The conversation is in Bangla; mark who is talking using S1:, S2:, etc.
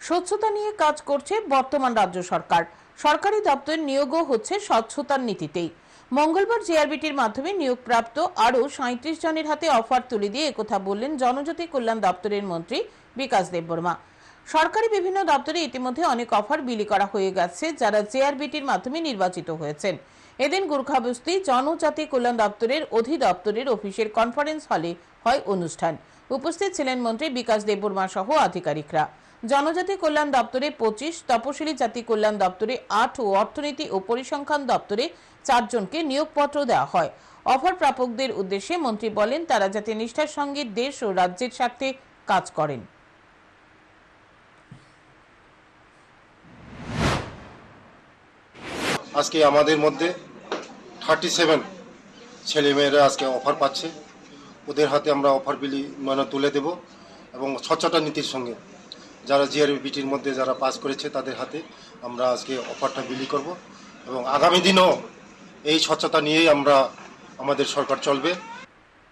S1: স্বচ্ছতা নিয়ে কাজ করছে বর্তমান রাজ্য সরকার। সরকারি দপ্তর নিয়োগও হচ্ছে স্বচ্ছতার নীতিতেই। মঙ্গলবার জেআরবিটির মাধ্যমে নিয়োগপ্রাপ্ত আরও সাঁত্রিশ জনের হাতে অফার তুলে দিয়ে একথা বললেন জনজাতি কল্যাণ দপ্তরের মন্ত্রী বিকাশ দেববর্মা। সরকারি বিভিন্ন দপ্তরে ইতিমধ্যে অনেক অফার বিলি করা হয়ে গেছে, যারা জেআরবিটির মাধ্যমে নির্বাচিত হয়েছেন। এদিন গোর্খাবস্তি জনজাতি কল্যাণ দপ্তরের অধিদপ্তরের অফিসের কনফারেন্স হলে হয় অনুষ্ঠান। উপস্থিত ছিলেন মন্ত্রী বিকাশ দেববর্মা সহ আধিকারিকরা। জনজাতি কল্যাণ দপ্তরে পঁচিশ, তপশিলি জাতি কল্যাণ দপ্তরে আট ও অর্থনীতি ও পরিসংখ্যান দপ্তরে চারজনকে নিয়োগপত্র দেওয়া হয়। অফার প্রাপকদের উদ্দেশ্যে মন্ত্রী বলেন, তারা যাতে নিষ্ঠার সঙ্গে দেশ ও রাজ্যের স্বার্থে কাজ করেন।
S2: আজকে আমাদের মধ্যে থার্টি সেভেন ছেলেমেয়েরা আজকে অফার পাচ্ছে। ওদের হাতে আমরা অফার বিলি মানে তুলে দেব এবং স্বচ্ছতা নীতির সঙ্গে যারা জিআরবিটির মধ্যে যারা পাস করেছে তাদের হাতে আমরা আজকে অফারটা বিলি করব এবং আগামী দিনও এই স্বচ্ছতা নিয়েই আমরা আমাদের সরকার চলবে।